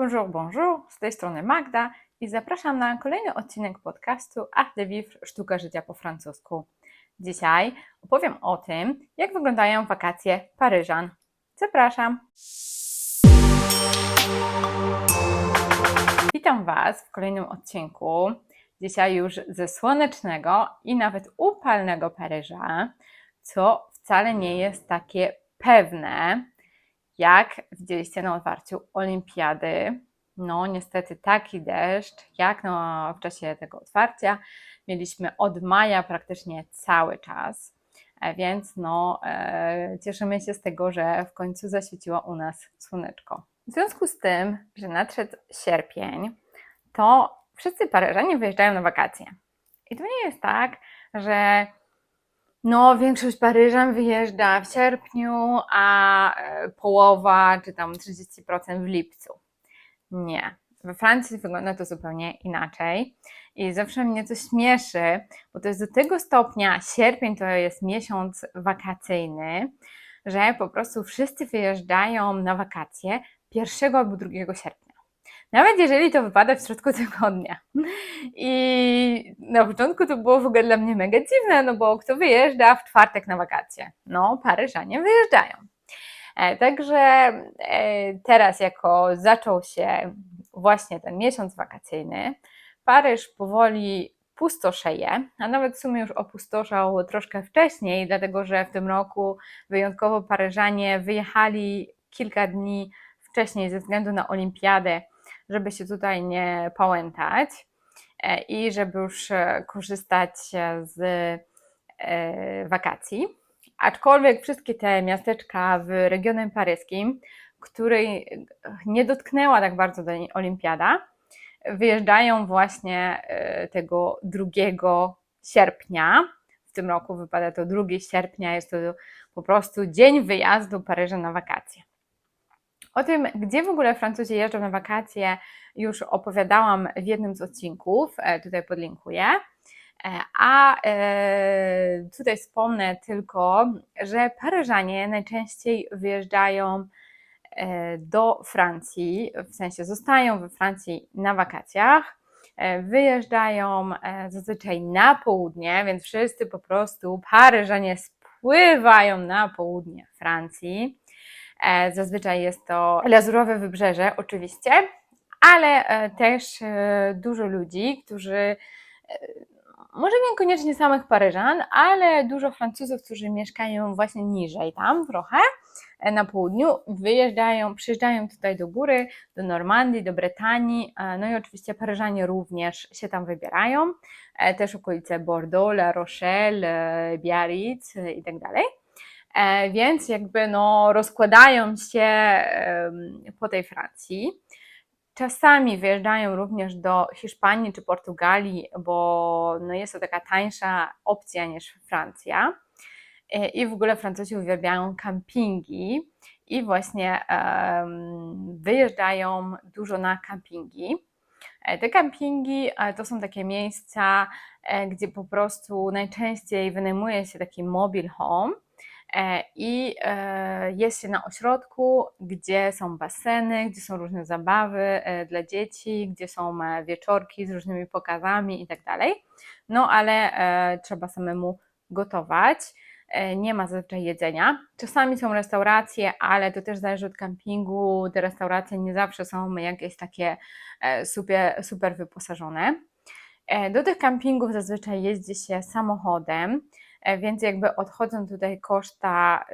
Bonjour, bonjour, z tej strony Magda i zapraszam na kolejny odcinek podcastu Art de Vivre Sztuka Życia po francusku. Dzisiaj opowiem o tym, jak wyglądają wakacje Paryżan. Zapraszam! Witam Was w kolejnym odcinku. Dzisiaj już ze słonecznego i nawet upalnego Paryża, co wcale nie jest takie pewne, jak widzieliście na otwarciu Olimpiady. No, niestety taki deszcz, jak no, w czasie tego otwarcia, mieliśmy od maja praktycznie cały czas. E, Więc no, e, cieszymy się z tego, że w końcu zaświeciło u nas słoneczko. W związku z tym, że nadszedł sierpień, to wszyscy Paryżanie wyjeżdżają na wakacje. I to nie jest tak, że no, większość Paryżan wyjeżdża w sierpniu, a e, połowa czy tam 30% w lipcu. Nie. We Francji wygląda to zupełnie inaczej i zawsze mnie to śmieszy, bo to jest do tego stopnia, sierpień to jest miesiąc wakacyjny, że po prostu wszyscy wyjeżdżają na wakacje 1 albo 2 sierpnia. Nawet jeżeli to wypada w środku tygodnia. I na początku to było w ogóle dla mnie mega dziwne, no bo kto wyjeżdża w czwartek na wakacje? No, Paryżanie wyjeżdżają. E, Także e, teraz, jako zaczął się właśnie ten miesiąc wakacyjny, Paryż powoli pustoszeje, a nawet w sumie już opustoszał troszkę wcześniej, dlatego że w tym roku wyjątkowo Paryżanie wyjechali kilka dni wcześniej ze względu na Olimpiadę, żeby się tutaj nie pałętać e, i żeby już e, korzystać z e, wakacji. Aczkolwiek wszystkie te miasteczka w regionie paryskim, której nie dotknęła tak bardzo Olimpiada, wyjeżdżają właśnie tego 2 sierpnia. W tym roku wypada to 2 sierpnia, jest to po prostu dzień wyjazdu Paryża na wakacje. O tym, gdzie w ogóle Francuzi jeżdżą na wakacje, już opowiadałam w jednym z odcinków, e, tutaj podlinkuję. E, A e, tutaj wspomnę tylko, że Paryżanie najczęściej wyjeżdżają do Francji, w sensie zostają we Francji na wakacjach, wyjeżdżają zazwyczaj na południe, więc wszyscy po prostu Paryżanie spływają na południe Francji. E, Zazwyczaj jest to lazurowe wybrzeże, oczywiście, ale e, też e, dużo ludzi, którzy może niekoniecznie samych Paryżan, ale dużo Francuzów, którzy mieszkają właśnie niżej tam trochę na południu, wyjeżdżają, przyjeżdżają tutaj do góry, do Normandii, do Brytanii, e, no i oczywiście Paryżanie również się tam wybierają, też okolice Bordeaux, La Rochelle, Biarritz i tak dalej. E, Więc jakby no rozkładają się po tej Francji. Czasami wyjeżdżają również do Hiszpanii czy Portugalii, bo no jest to taka tańsza opcja niż Francja. E, I w ogóle Francuzi uwielbiają kampingi i właśnie wyjeżdżają dużo na kampingi. E, Te kampingi e, to są takie miejsca, gdzie po prostu najczęściej wynajmuje się taki mobile home i e, jest się na ośrodku, gdzie są baseny, gdzie są różne zabawy e, dla dzieci, gdzie są e, wieczorki z różnymi pokazami i tak. No ale e, trzeba samemu gotować. E, Nie ma zazwyczaj jedzenia. Czasami są restauracje, ale to też zależy od kampingu. Te restauracje nie zawsze są jakieś takie e, super, super wyposażone. E, Do tych kampingów zazwyczaj jeździ się samochodem, e, więc jakby odchodzą tutaj koszta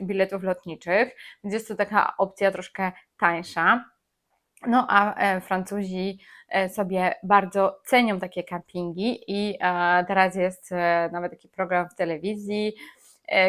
y, biletów lotniczych, więc jest to taka opcja troszkę tańsza. No a e, Francuzi e, sobie bardzo cenią takie kampingi i e, teraz jest e, nawet taki program w telewizji, e,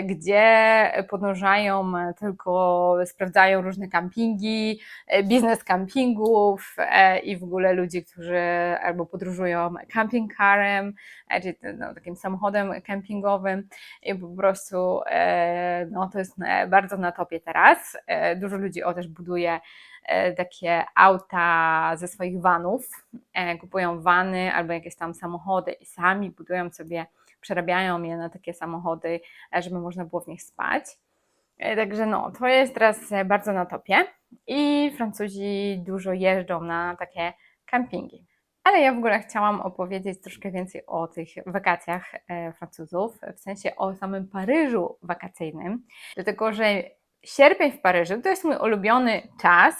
gdzie podążają e, tylko, sprawdzają różne kampingi, e, biznes kampingów e, i w ogóle ludzi, którzy albo podróżują camping carem, e, czyli no, takim samochodem kempingowym i po prostu e, no, to jest e, bardzo na topie teraz. E, Dużo ludzi o też buduje e, takie auta ze swoich vanów, e, kupują vany albo jakieś tam samochody i sami budują sobie, przerabiają je na takie samochody, e, żeby można było w nich spać. E, Także no, to jest teraz e, bardzo na topie i Francuzi dużo jeżdżą na takie campingi. Ale ja w ogóle chciałam opowiedzieć troszkę więcej o tych wakacjach Francuzów, w sensie o samym Paryżu wakacyjnym, dlatego że sierpień w Paryżu to jest mój ulubiony czas.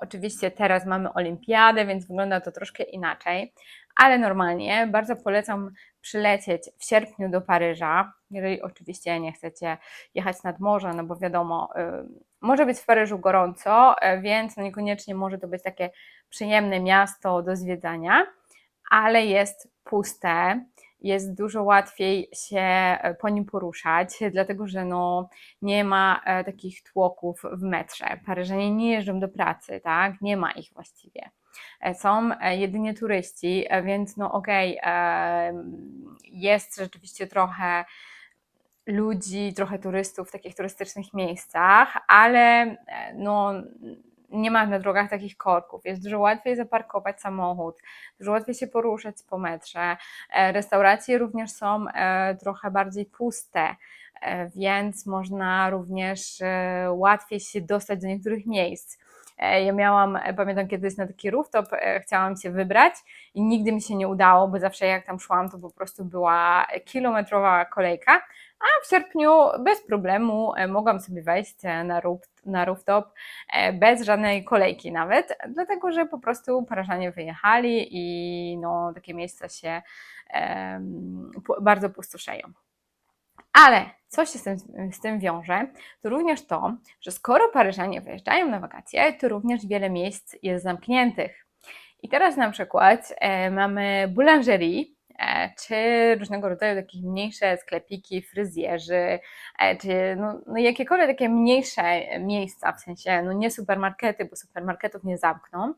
Oczywiście teraz mamy olimpiadę, więc wygląda to troszkę inaczej, ale normalnie bardzo polecam przylecieć w sierpniu do Paryża, jeżeli oczywiście nie chcecie jechać nad morze, no bo wiadomo, y, może być w Paryżu gorąco, e, więc no niekoniecznie może to być takie przyjemne miasto do zwiedzania, ale jest puste, jest dużo łatwiej się e, po nim poruszać, dlatego że no, nie ma takich tłoków w metrze. Paryżanie nie jeżdżą do pracy, tak? Nie ma ich właściwie. E, Są e, jedynie turyści, e, więc no okej, e, jest rzeczywiście trochę ludzi, trochę turystów w takich turystycznych miejscach, ale no, nie ma na drogach takich korków. Jest dużo łatwiej zaparkować samochód, dużo łatwiej się poruszać po metrze. Restauracje również są trochę bardziej puste, więc można również e, łatwiej się dostać do niektórych miejsc. E, Ja miałam, e, pamiętam kiedyś na taki rooftop, e, chciałam się wybrać i nigdy mi się nie udało, bo zawsze jak tam szłam, to po prostu była kilometrowa kolejka, a w sierpniu bez problemu e, mogłam sobie wejść e, na, na rooftop e, bez żadnej kolejki nawet, dlatego że po prostu Paryżanie wyjechali i no, takie miejsca się pu- bardzo pustoszeją. Ale co się z tym, z tym wiąże, to również to, że skoro Paryżanie wyjeżdżają na wakacje, to również wiele miejsc jest zamkniętych. I teraz na przykład e, mamy boulangerie, e, czy różnego rodzaju takie mniejsze sklepiki, fryzjerzy, e, czy no, no jakiekolwiek takie mniejsze miejsca, w sensie no nie supermarkety, bo supermarketów nie zamkną,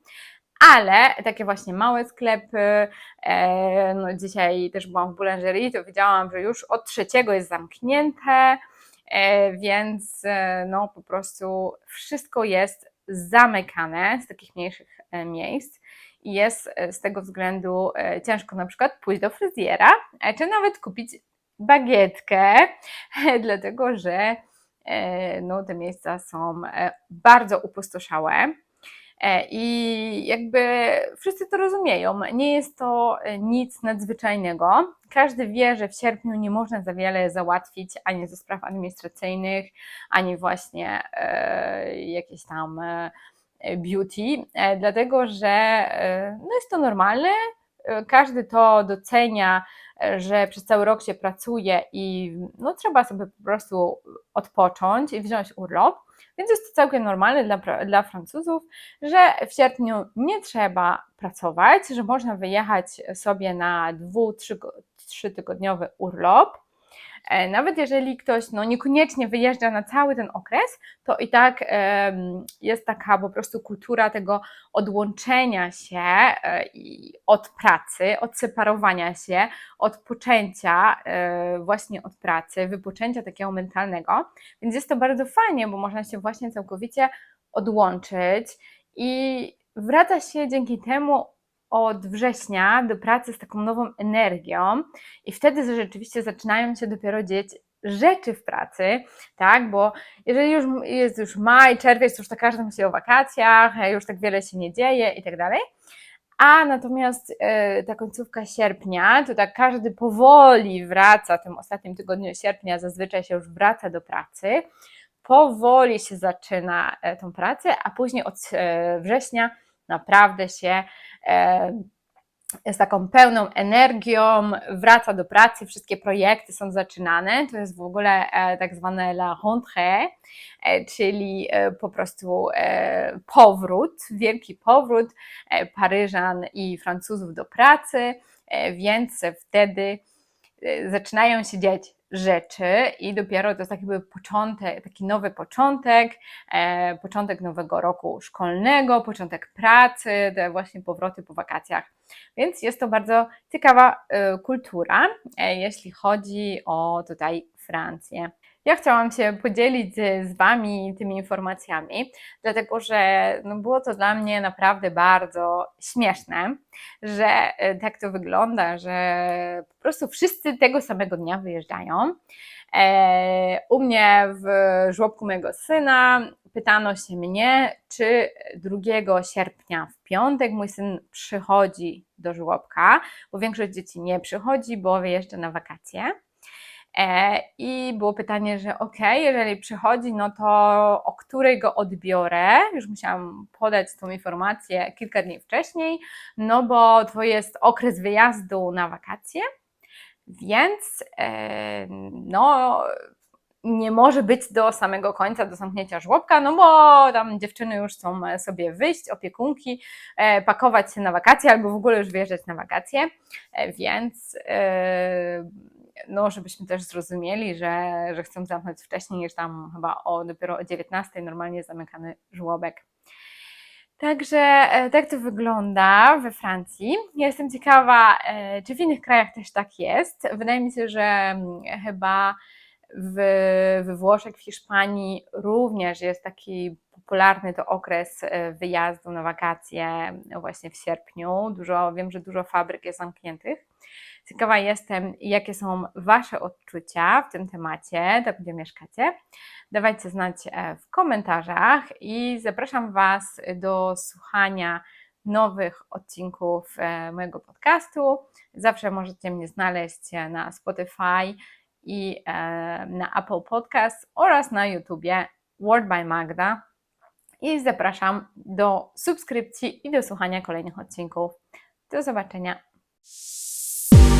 ale takie właśnie małe sklepy, e, no dzisiaj też byłam w boulangerie, to wiedziałam, że już od trzeciego jest zamknięte, e, więc e, no po prostu wszystko jest zamykane z takich mniejszych miejsc i jest z tego względu ciężko na przykład pójść do fryzjera, czy nawet kupić bagietkę, dlatego że no, te miejsca są bardzo upustoszałe. E, I jakby wszyscy to rozumieją. Nie jest to e, nic nadzwyczajnego. Każdy wie, że w sierpniu nie można za wiele załatwić ani ze spraw administracyjnych, ani właśnie e, jakieś tam e, beauty, dlatego że no jest to normalne. Każdy to docenia, że przez cały rok się pracuje i no, trzeba sobie po prostu odpocząć i wziąć urlop. Więc jest to całkiem normalne dla, dla Francuzów, że w sierpniu nie trzeba pracować, że można wyjechać sobie na dwu, trzy, trzy tygodniowy urlop. E, Nawet jeżeli ktoś no, niekoniecznie wyjeżdża na cały ten okres, to i tak jest taka po prostu kultura tego odłączenia się e, od pracy, odseparowania się, odpoczęcia e, właśnie od pracy, wypoczęcia takiego mentalnego. Więc jest to bardzo fajnie, bo można się właśnie całkowicie odłączyć i wraca się dzięki temu od września do pracy z taką nową energią. I wtedy rzeczywiście zaczynają się dopiero dzieć rzeczy w pracy, tak, bo jeżeli już jest już maj, czerwiec, to już tak każdy myśli o wakacjach, już tak wiele się nie dzieje i tak dalej, a natomiast e, ta końcówka sierpnia, to tak każdy powoli wraca, w tym ostatnim tygodniu sierpnia zazwyczaj się już wraca do pracy, powoli się zaczyna e, tą pracę, a później od e, września naprawdę się e, z taką pełną energią wraca do pracy, wszystkie projekty są zaczynane. To jest w ogóle e, tak zwane la rentrée, e, czyli po prostu powrót, wielki powrót Paryżan i Francuzów do pracy, więc wtedy zaczynają się dziać rzeczy i dopiero to jest taki jakby początek, taki nowy początek, e, początek nowego roku szkolnego, początek pracy, te właśnie powroty po wakacjach. Więc jest to bardzo ciekawa e, kultura, e, jeśli chodzi o tutaj Francję. Ja chciałam się podzielić z z Wami tymi informacjami, dlatego że no, było to dla mnie naprawdę bardzo śmieszne, że e, tak to wygląda, że po prostu wszyscy tego samego dnia wyjeżdżają. E, u mnie w żłobku mojego syna pytano się mnie, czy 2 sierpnia w piątek mój syn przychodzi do żłobka, bo większość dzieci nie przychodzi, bo wyjeżdża na wakacje. E, I było pytanie, że ok, jeżeli przychodzi, no to o której go odbiorę? Już musiałam podać tą informację kilka dni wcześniej, no bo to jest okres wyjazdu na wakacje, więc e, no nie może być do samego końca, do zamknięcia żłobka, no bo tam dziewczyny już chcą sobie wyjść, opiekunki, e, pakować się na wakacje albo w ogóle już wyjeżdżać na wakacje, e, więc e, no, żebyśmy też zrozumieli, że, że chcą zamknąć wcześniej niż tam chyba o, dopiero o 19 normalnie zamykany żłobek. Także tak to wygląda we Francji. Ja jestem ciekawa, czy w innych krajach też tak jest. Wydaje mi się, że mm, chyba w, we Włoszech, w Hiszpanii również jest taki popularny to okres wyjazdu na wakacje właśnie w sierpniu. Dużo, wiem, że dużo fabryk jest zamkniętych. Ciekawa jestem, jakie są Wasze odczucia w tym temacie, tam gdzie mieszkacie. Dawajcie znać w komentarzach i zapraszam Was do słuchania nowych odcinków mojego podcastu. Zawsze możecie mnie znaleźć na Spotify i na Apple Podcast oraz na YouTubie Word by Magda. I zapraszam do subskrypcji i do słuchania kolejnych odcinków. Do zobaczenia.